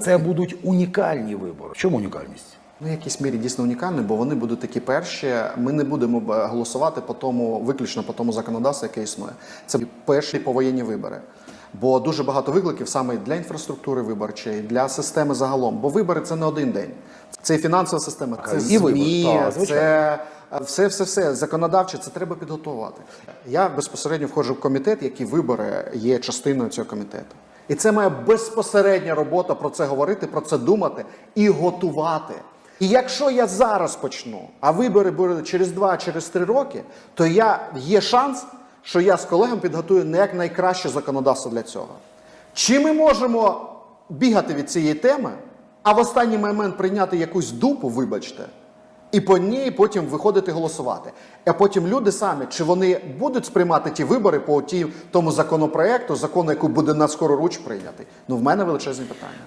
Це будуть унікальні вибори. Чому унікальність? Ну, якійсь мірі дійсно унікальні, бо вони будуть такі перші. Ми не будемо голосувати по тому, виключно по тому законодавству, яке існує. Це перші повоєнні вибори. Бо дуже багато викликів саме для інфраструктури виборчої, для системи загалом. Бо вибори це не один день. Це і фінансова система, це І ЗМІ, так, це е, все, все, все законодавче. Це треба підготувати. Я безпосередньо входжу в комітет, який вибори є частиною цього комітету. І це моя безпосередня робота про це говорити, про це думати і готувати. І якщо я зараз почну, а вибори будуть через два, через три роки, то я є шанс, що я з колегами підготую не як найкраще законодавство для цього. Чи ми можемо бігати від цієї теми, а в останній момент прийняти якусь дупу, вибачте, і по ній потім виходити голосувати. А потім люди самі, чи вони будуть сприймати ті вибори по тій тому законопроекту, закону, який буде на скоро руч прийнятий? Ну, в мене величезні питання.